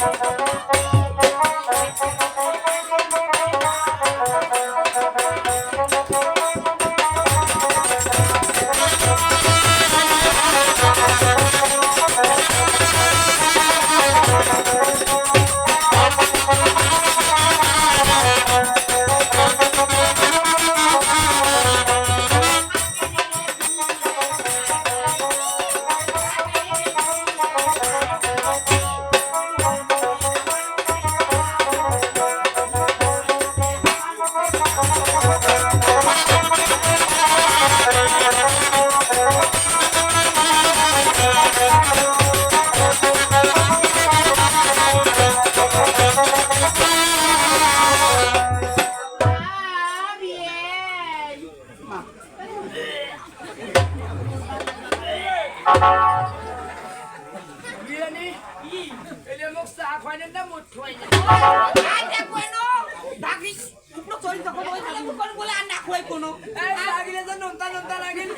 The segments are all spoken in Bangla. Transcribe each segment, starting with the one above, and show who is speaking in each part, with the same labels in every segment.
Speaker 1: বোন তুই
Speaker 2: এই লাগিলে যে নন্তা নন্তা লাগিল।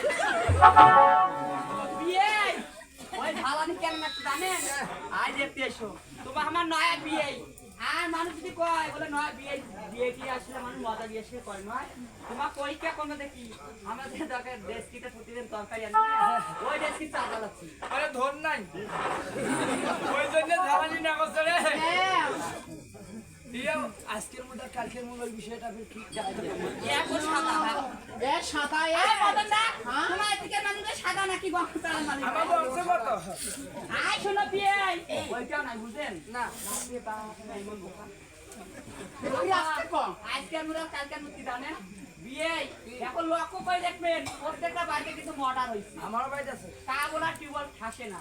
Speaker 1: তোমার আমার নয়া বিয়ে। আর মানুষ যদি কয় বলে নয় বিয়ে বিয়ে কি আসলে মানুষ মজা বিয়ে সে করে নয়? তোমার পরীক্ষা কোনো দেখি? আমাদের দরকার দেশ প্রতিদিন তরকারি আনি ওই দেশ চা চালাচ্ছি
Speaker 2: আরে ধর নাই। ওই জন্য জ্বালানি না করছে রে। ইয়ে, আজকের কালকের বিষয়টা ফির ঠিক
Speaker 1: সাদা নাকি তারা মানুষ?
Speaker 2: আমার
Speaker 1: আয় শোনো বিয়ে নাই
Speaker 2: না।
Speaker 1: আজকের কালকের মুক্তি জানেন? এখন লক্ষ্য করে দেখবেন প্রত্যেকটা বাড়িতে কিন্তু মর্ডার হয়েছে
Speaker 2: আমারও বাড়িতে আছে।
Speaker 1: তা বলা টিউবওয়েল ঠাসে না।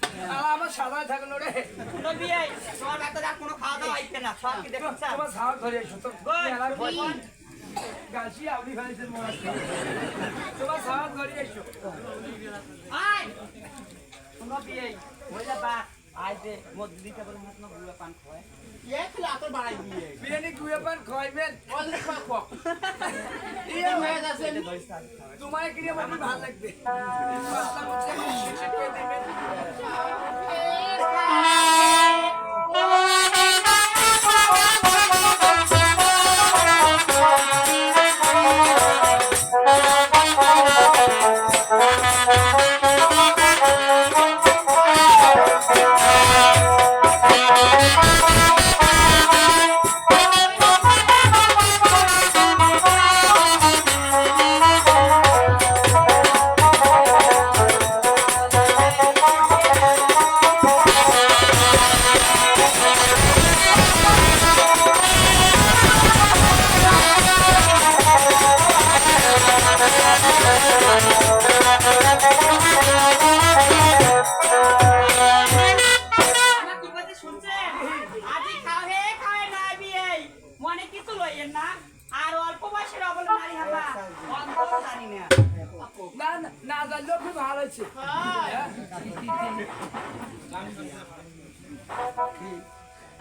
Speaker 2: আমার সাদাই থাকল ওরে
Speaker 1: কোনো তোমার খাওয়া দাওয়া না সব কি দেখুন
Speaker 2: তোমার সাহস ধরে এসো তো। গাছি আউলি ফেলেছেন মোর তোমার সাহস ধরে এসো।
Speaker 1: আয়। কোনো বিয়ে হয়ে যা বা মধ্যে দিতে বলে হাত না বুড়া পান খায়
Speaker 3: এ তুই আতর বাড়াই দিয়ে।
Speaker 2: বিরিয়ানি কুয়ে পান খাইবেন
Speaker 3: ওদের খা খা
Speaker 2: ইয়ে
Speaker 3: হয়ে যাচ্ছে
Speaker 2: তোমার কি আমার কি ভালো লাগবে। পাঁচটা মুছে শেষে করে দেবেন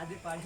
Speaker 2: అది పని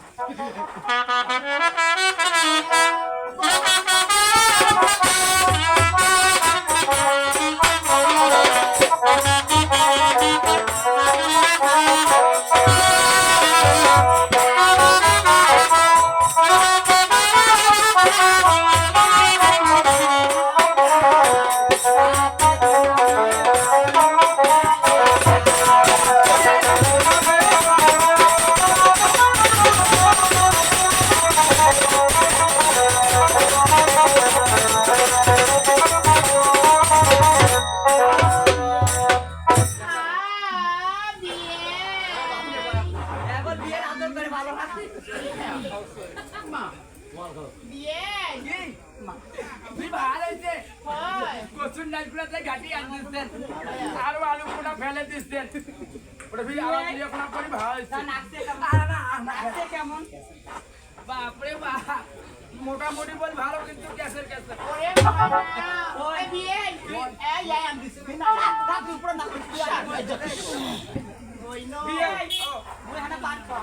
Speaker 2: కూర్చుని నడిపినట్లే గట్టిగా అందిస్తారు సార్ వాళ్ళు కూడా
Speaker 1: ఫెయిల్ తీస్తారు ఇప్పుడు
Speaker 2: మీరు అలా చేయకుండా
Speaker 1: పని భావిస్తారు
Speaker 2: বাপরে বাপ মোটামুটি বল ভালো কিন্তু ক্যাসের ক্যাসে
Speaker 3: ওরে বাবা ওই বিয়ে এই আই অ্যাম ডিসিপ্লিন না
Speaker 1: তা তুই পুরো
Speaker 3: না কইছিস
Speaker 1: বিয়ে ও মুই হানা বাদ কর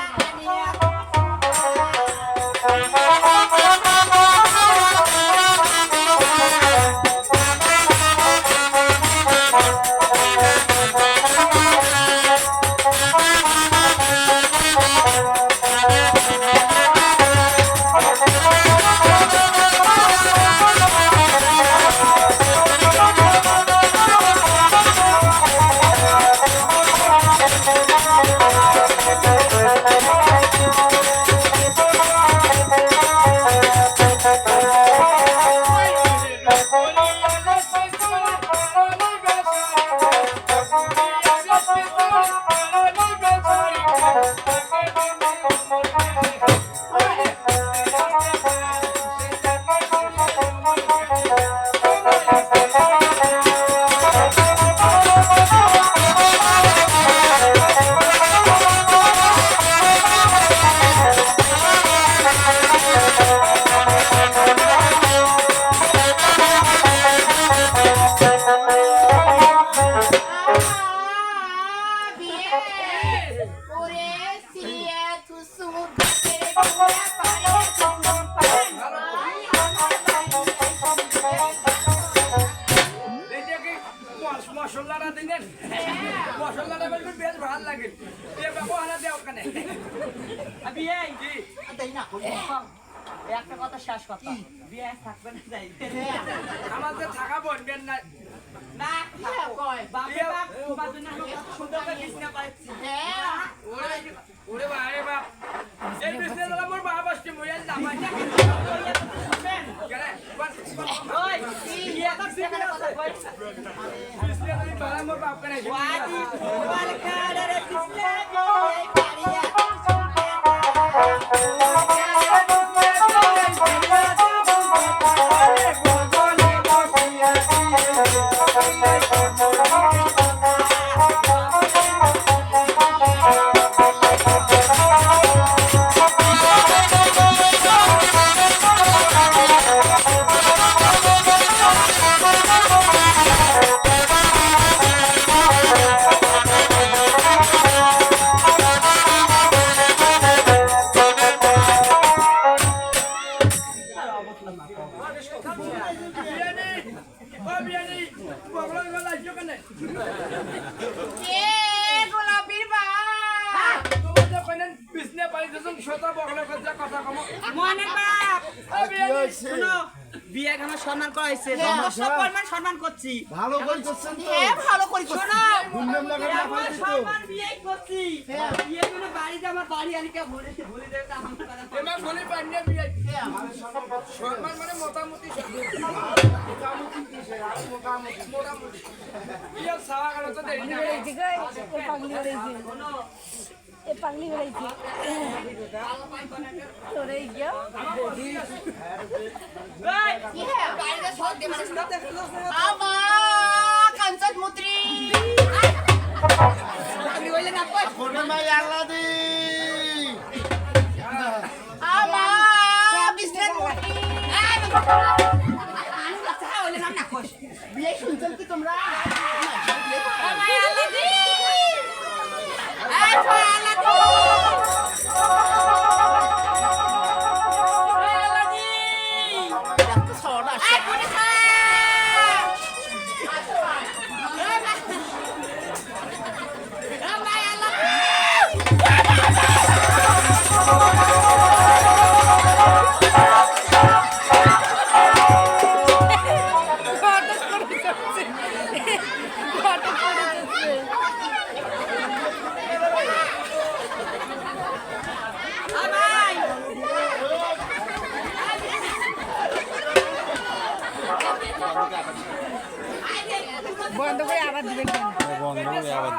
Speaker 1: আনিয়া
Speaker 2: ভালো লাগে। এ বাবু হারা দেও ওখানে
Speaker 1: বিয়ে
Speaker 2: কি?
Speaker 3: দেই না
Speaker 1: একটা কথা শেষ কথা। বিয়ে থাকবে না যাই।
Speaker 2: আমাদের থাকা বলবেন না
Speaker 1: না
Speaker 3: কয়?
Speaker 1: বাপরে বাপ তোমার জন্য আমি সুন্দর করে বিছনা পাচ্ছি
Speaker 3: হ্যাঁ।
Speaker 2: ওরে ওরে বাপ। বাপ এই বিষ্ণু মোর বাপ আসছে মইয়াল জামাই কেন
Speaker 1: ওই বিয়ে করছে কেন কথা কই
Speaker 2: বিষ্ণু দাদা বাবা মোর বাপ কেন Let
Speaker 3: go. গোলাপির বা।
Speaker 2: বিষ্ণু পাই দিছুন শত বগলা কথা কথা কম।
Speaker 1: মনে বাপ। শুনো। বিয়ে কেন সম্মান করা হয়েছে। যথেষ্ট পরিমাণ সম্মান করছি।
Speaker 4: ভালো করে করছেন তো।
Speaker 3: হ্যাঁ ভালো করে
Speaker 1: শোনো
Speaker 4: গুন্ডাম লাগানো
Speaker 1: এমন
Speaker 4: আপনাদের তো।
Speaker 1: সম্মান বিয়ে করছি। বিয়ে করে বাড়িতে আমার বাড়ি আলিকে ভুলে ভুলে দেবে তা আমার কথা। বলো।
Speaker 2: এমা বলি পান্ডে বিয়াই সম্মান মানে মোটামুটি মোটামুটি। ইয়া সাওয়া গেল তো দেরি না।
Speaker 5: পাগলি বেড়াইছে। এ পাগলি তোরে গিয়া।
Speaker 3: কাঞ্চন মুদ্রি
Speaker 1: আমি বললেন না কই
Speaker 4: করবে মাই আল্লাদি
Speaker 3: আমা সর
Speaker 1: এই কোনে খা আমায় আল্লাহ আমায়
Speaker 5: বন্ধ করে আবার দিবেন
Speaker 4: বন্ধ করে আবার